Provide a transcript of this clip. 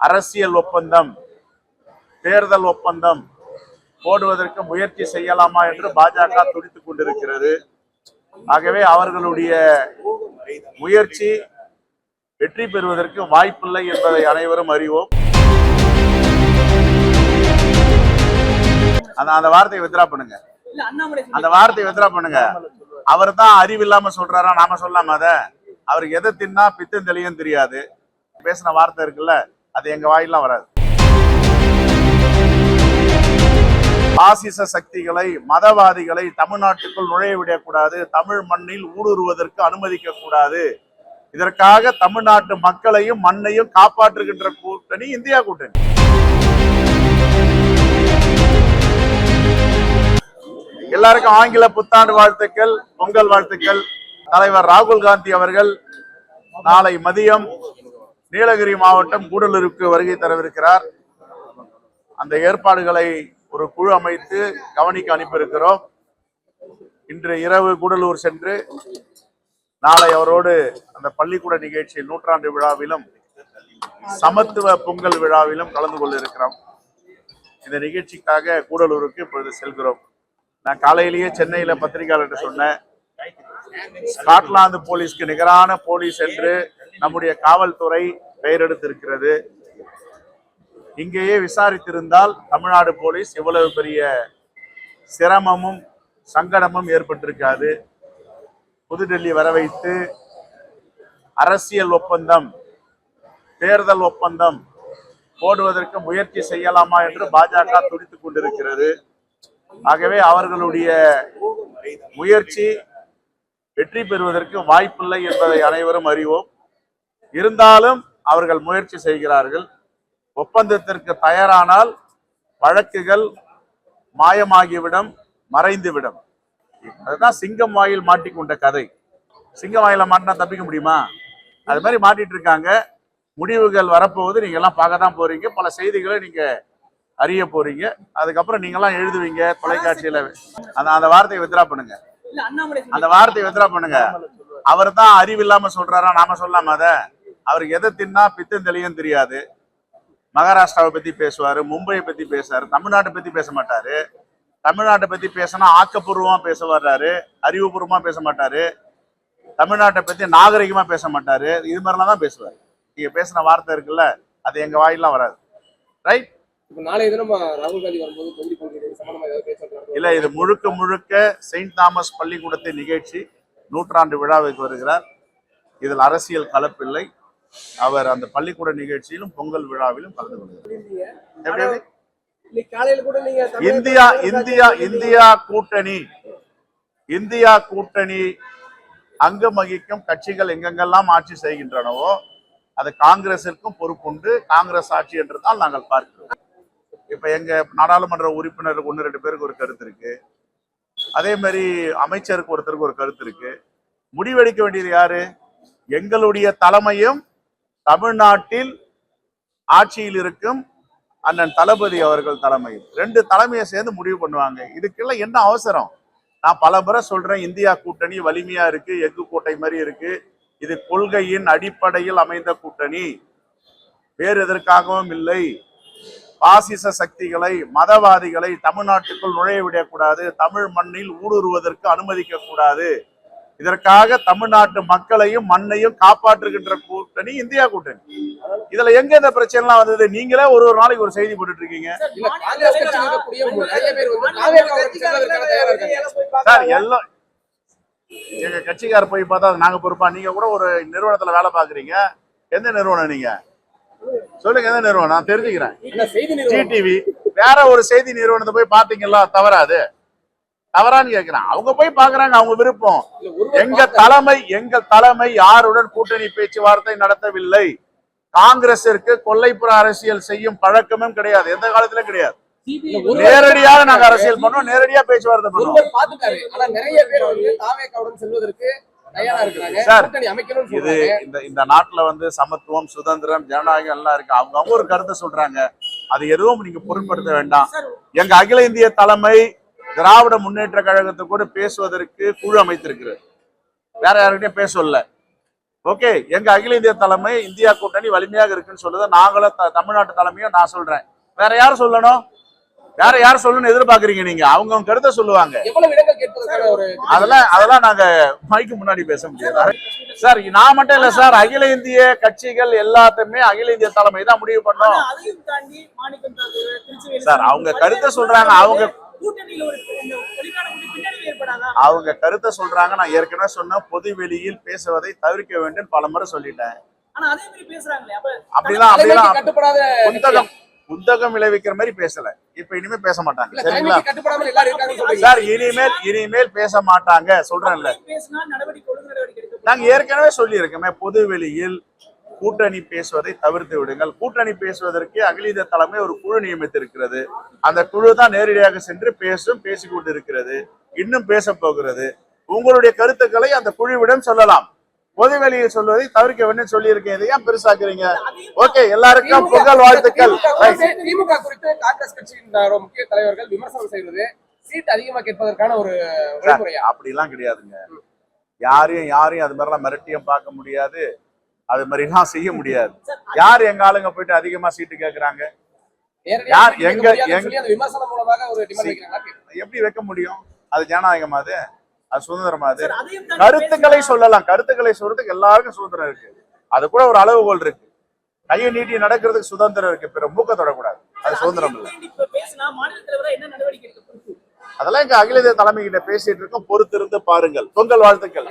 அரசியல் ஒப்பந்தம் தேர்தல் ஒப்பந்தம் போடுவதற்கு முயற்சி செய்யலாமா என்று பாஜக துடித்துக் கொண்டிருக்கிறது. ஆகவே அவர்களுடைய முயற்சி வெற்றி பெறுவதற்கு வாய்ப்பில்லை என்பதை அனைவரும் அறிவோம். அந்த அந்த வார்த்தையை வித்ரா பண்ணுங்க. அந்த வார்த்தையை வித்ரா பண்ணுங்க. அவர் தான் அறிவில்லாம சொல்றாரா? நாம சொல்லாம அத? அவருக்கு எதை தின்னா பித்தம் தெளியும் தெரியாது. பேசின வார்த்தை இருக்குல்ல? அது எங்க வாயிலாம் வராது. பாசிச சக்திகளை மதவாதிகளை தமிழ்நாட்டுக்குள் நுழைய விடக்கூடாது. தமிழ் மண்ணில் ஊடுருவதற்கு அனுமதிக்க கூடாது இதற்காக தமிழ்நாட்டு மக்களையும் மண்ணையும் காப்பாற்றுகின்ற கூட்டணி இந்தியா கூட்டணி. எல்லாருக்கும் ஆங்கில புத்தாண்டு வாழ்த்துக்கள் பொங்கல் வாழ்த்துக்கள். தலைவர் ராகுல் காந்தி அவர்கள் நாளை மதியம் நீலகிரி மாவட்டம் கூடலூருக்கு வருகை தரவிருக்கிறார். அந்த ஏற்பாடுகளை ஒரு குழு அமைத்து கவனிக்க அனுப்பியிருக்கிறோம். இன்று இரவு கூடலூர் சென்று நாளை அவரோடு அந்த பள்ளிக்கூட நிகழ்ச்சி நூற்றாண்டு விழாவிலும் சமத்துவ பொங்கல் விழாவிலும் கலந்து கொள்ள இருக்கிறோம் இந்த நிகழ்ச்சிக்காக கூடலூருக்கு இப்பொழுது செல்கிறோம். நான் காலையிலேயே சென்னையில பத்திரிகையாளர்கிட்ட சொன்னேன். ஸ்காட்லாந்து போலீஸ்க்கு நிகரான போலீஸ் என்று நம்முடைய காவல்துறை பெயரெடுத்திருக்கிறது. இங்கேயே விசாரித்திருந்தால் தமிழ்நாடு போலீஸ் இவ்வளவு பெரிய சிரமமும் சங்கடமும் ஏற்பட்டிருக்காது. புதுடெல்லி வர வைத்து அரசியல் ஒப்பந்தம் தேர்தல் ஒப்பந்தம் போடுவதற்கு முயற்சி செய்யலாமா என்று பாஜக துடித்துக் கொண்டிருக்கிறது. ஆகவே அவர்களுடைய முயற்சி வெற்றி பெறுவதற்கு வாய்ப்பில்லை என்பதை அனைவரும் அறிவோம். இருந்தாலும் அவர்கள் முயற்சி செய்கிறார்கள். ஒப்பந்தத்திற்கு தயாரானால் வழக்குகள் மாயமாகிவிடும் மறைந்துவிடும். அதுதான் சிங்கம் வாயில் மாட்டிக்கொண்ட கதை. சிங்கம் வாயில மாட்டினா தப்பிக்க முடியுமா? அது மாதிரி மாட்டிட்டு இருக்காங்க முடிவுகள் வரப்போகுது. நீங்க எல்லாம் பார்க்க தான் போறீங்க. பல செய்திகளை நீங்க அறிய போறீங்க. அதுக்கப்புறம் நீங்க எல்லாம் எழுதுவீங்க தொலைக்காட்சியில. அந்த அந்த வார்த்தையை வித்ரா பண்ணுங்க. அந்த வார்த்தையை வித்ரா பண்ணுங்க. அவர் தான் அறிவில்லாம சொல்றாரா? நாம சொல்லாம அத? அவருக்கு எதை தின்னா பித்தம் தெளியும் தெரியாது. மகாராஷ்டிராவை பத்தி பேசுவாரு மும்பையை பத்தி பேசுவாரு தமிழ்நாட்டை பத்தி பேச மாட்டாரு. தமிழ்நாட்டை பத்தி பேசினா ஆக்கப்பூர்வமா பேச வர்றாரு அறிவுபூர்வமா பேச மாட்டாரு. தமிழ்நாட்டை பத்தி நாகரிகமா பேச மாட்டாரு. இது மாதிரிலாம் தான் பேசுவாரு. நீங்க பேசின வார்த்தை இருக்குல்ல அது எங்க வாயிலாம் வராது. ரைட் இப்ப நாளைய தினம் ராகுல் காந்தி வரும்போது தொகுதி பங்கீடு சம்பந்தமா ஏதாவது பேசுறாங்க இல்ல இது முழுக்க முழுக்க செயின்ட் தாமஸ் பள்ளிக்கூடத்தின் நிகழ்ச்சி நூற்றாண்டு விழாவுக்கு வருகிறார். இதில் அரசியல் கலப்பில்லை. அவர் அந்த பள்ளிக்கூட நிகழ்ச்சியிலும் பொங்கல் விழாவிலும் கலந்து கொள்கிறார். தமிழக இந்தியா இந்தியா இந்தியா கூட்டணி. இந்தியா கூட்டணி அங்கம் வகிக்கும் கட்சிகள் எங்கெங்கெல்லாம் ஆட்சி செய்கின்றனவோ அது காங்கிரசிற்கும் பொறுப்புண்டு காங்கிரஸ் ஆட்சி என்றுதான் நாங்கள் பார்க்கிறோம். இப்ப எங்க நாடாளுமன்ற உறுப்பினர் ஒன்று ரெண்டு பேருக்கு ஒரு கருத்து இருக்கு. அதே மாதிரி அமைச்சருக்கு ஒருத்தருக்கு ஒரு கருத்து இருக்கு. முடிவெடுக்க வேண்டியது யாரு? எங்களுடைய தலைமையும் தமிழ்நாட்டில் ஆட்சியில் இருக்கும் அண்ணன் தளபதி அவர்கள் தலைமையில் ரெண்டு தலைமையை சேர்ந்து முடிவு பண்ணுவாங்க. இதுக்கெல்லாம் என்ன அவசரம்? நான் பல முறை சொல்றேன் இந்தியா கூட்டணி வலிமையா இருக்கு எஃகு கோட்டை மாதிரி இருக்கு. இது கொள்கையின் அடிப்படையில் அமைந்த கூட்டணி. வேறு எதற்காகவும் இல்லை. பாசிச சக்திகளை மதவாதிகளை தமிழ்நாட்டுக்குள் நுழைய விடக்கூடாது. தமிழ் மண்ணில் ஊடுருவதற்கு அனுமதிக்க கூடாது இதற்காக தமிழ்நாட்டு மக்களையும் மண்ணையும் காப்பாற்றுகின்ற கூட்டணி இந்தியா கூட்டணி. இதுல எங்க இந்த பிரச்சனை எல்லாம் வந்தது? நீங்களே ஒரு ஒரு நாளைக்கு ஒரு செய்தி போட்டுட்டு இருக்கீங்க. சார் எல்லாம் எங்க கட்சிக்கார போய் பார்த்தா அது நாங்க பொறுப்பா நீங்க கூட ஒரு நிறுவனத்துல வேலை பாக்குறீங்க எந்த நிறுவனம் நீங்க? சொல்லுங்க எந்த நிறுவனம்? நான் தெரிஞ்சுக்கிறேன். டிடிவி வேற ஒரு செய்தி நிறுவனத்தை போய் பாத்தீங்களா தவறாது. தவறான்னு கேக்குறேன். அவங்க போய் பாக்குறாங்க அவங்க விருப்பம். எங்க தலைமை எங்கள் தலைமை யாருடன் கூட்டணி பேச்சுவார்த்தை நடத்தவில்லை? காங்கிரசிற்கு கொல்லைப்புற அரசியல் செய்யும் பழக்கமும் கிடையாது. எந்த காலத்திலும் கிடையாது. நேரடியாக நாங்க அரசியல் பண்ணோம். நேரடியா பேச்சுவார்த்தை பண்ணுவோம் சார், இது இந்த இந்த நாட்டுல வந்து சமத்துவம் சுதந்திரம் ஜனநாயகம் எல்லாம் இருக்கு. அவங்க அவங்க ஒரு கருத்தை சொல்றாங்க. அது எதுவும் நீங்க பொருட்படுத்த வேண்டாம். எங்க அகில இந்திய தலைமை திராவிட முன்னேற்ற கழகத்தை கூட பேசுவதற்கு குழு அமைத்திருக்கிறது. வேற யாருக்கிட்டையும் பேச சொல்லல ஓகே எங்க அகில இந்திய தலைமை இந்தியா கூட்டணி வலிமையாக இருக்குன்னு சொல்லுது நாங்களும் தமிழ்நாட்டு தலைமையும் நான் சொல்றேன். வேற யார் சொல்லணும்? வேற யார் சொல்லணும்னு எதிர்பார்க்கறீங்க நீங்க? அவங்க அவங்க கருத்தை சொல்லுவாங்க. அதெல்லாம் அதெல்லாம் நாங்க மைக்கு முன்னாடி பேச முடியாது. சார் நான் மட்டும் இல்ல சார் அகில இந்திய கட்சிகள் எல்லாத்தையுமே அகில இந்திய தலைமை தான் முடிவு பண்ணோம். சார், அவங்க கருத்தை சொல்றாங்க, அவங்க- அவங்க கருத்தை சொல்றாங்க. நான் ஏற்கனவே சொன்ன பொது வெளியில் பேசுவதை தவிர்க்க வேண்டும். பல முறை சொல்லிட்டேன் அப்படிலாம் அப்படிலாம் புத்தகம் புத்தகம் விளைவிக்கிற மாதிரி பேசல. இப்ப இனிமே பேச மாட்டாங்க. சரிங்களா? சார் இனிமேல் இனிமேல் பேச மாட்டாங்க. சொல்றேன்ல. நாங்க ஏற்கனவே சொல்லியிருக்கோமே பொது வெளியில் கூட்டணி பேசுவதை தவிர்த்து விடுங்கள். கூட்டணி பேசுவதற்கு அகில இந்திய தலைமை ஒரு குழு நியமித்திருக்கிறது. அந்த குழு தான் நேரடியாக சென்று பேசும் பேசிக் கொண்டிருக்கிறது இன்னும் பேச போகிறது. உங்களுடைய கருத்துக்களை அந்த குழுவிடம் சொல்லலாம். பொது வெளியில் சொல்வதை தவிர்க்க வேண்டும் சொல்லியிருக்கேன். இதை ஏன் பெருசாக்குறீங்க? ஓகே எல்லாருக்கும் புகழ் வாழ்த்துக்கள். திமுக. குறித்து- காங்கிரஸ் கட்சியின் முக்கிய தலைவர்கள் விமர்சனம் செய்வது சீட் அதிகமா கேட்பதற்கான ஒரு அப்படிலாம் கிடையாதுங்க. யாரையும் யாரையும் அது மாதிரிலாம் மிரட்டியும் பார்க்க முடியாது. அது மாதிரிலாம் செய்ய முடியாது. யார் எங்க ஆளுங்க போயிட்டு அதிகமா சீட்டு கேக்குறாங்க? யார் எங்க- எங்க- எப்படி வைக்க முடியும்? அது ஜனநாயகமா அது? அது சுதந்திரமா அது? கருத்துக்களை சொல்லலாம். கருத்துக்களை சொல்றதுக்கு எல்லாருக்கும் சுதந்திரம் இருக்கு. அது கூட ஒரு அளவுகோல் இருக்கு. கையை நீட்டி நடக்கிறதுக்கு சுதந்திரம் இருக்கு. பிற மூக்க தொடக்கூடாது. அது சுதந்திரம் இல்லை. அதெல்லாம் இங்க அகில இந்திய தலைமை கிட்ட பேசிட்டு இருக்கோம். பொறுத்திருந்து பாருங்கள். பொங்கல் வாழ்த்துக்கள்.